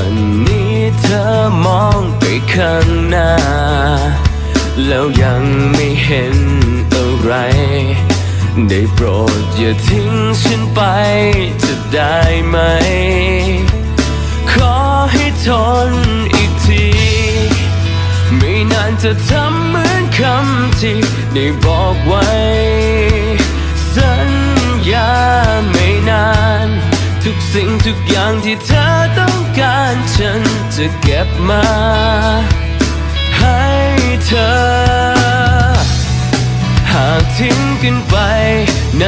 ันนี้เธอมองไปข้างหน้า แล้วยังไม่เห็นอะไร ได้โปรดอย่าทิ้งฉันไปจะได้ไหม ขอให้ทนอีกที ไม่นานจะทำเหมือนคำที่ได้บอกไว้ สัญญาไม่นาน ทุกสิ่งทุกอย่างที่เธอต้องการ จะเก็บมาให้เธอ หากทิ้งกันไปใน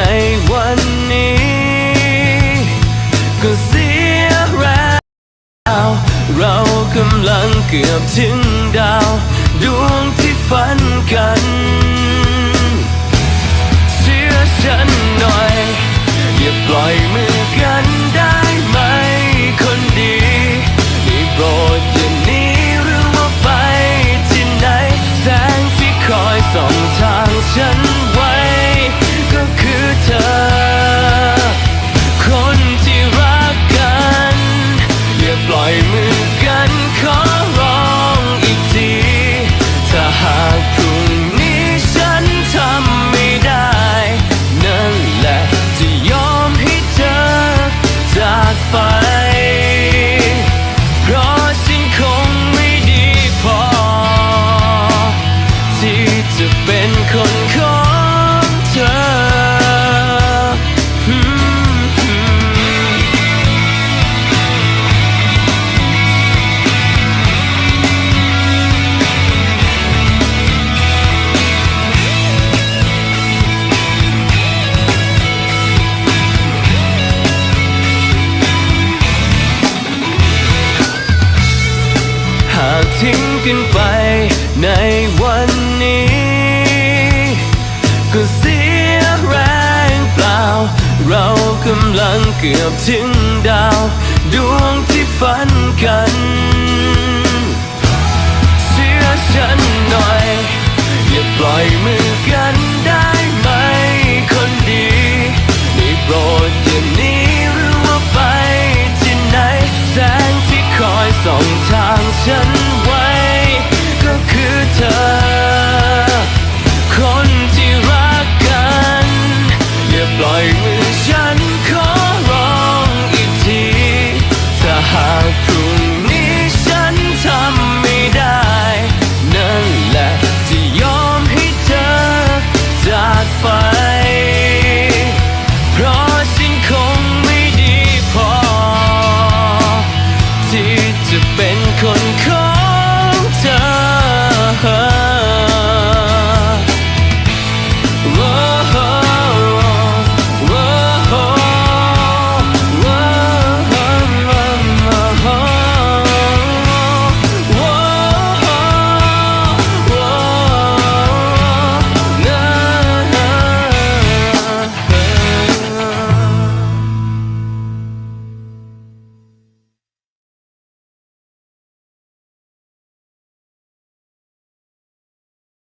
วันนี้ ก็เสียแรงเรากำลังเกือบถึงดาว ดวงที่ฝันกัน อ ทิ้งกันไปในวันนี้ ก็เสียแรงเปล่า เรากำลังเกือบถึงดาว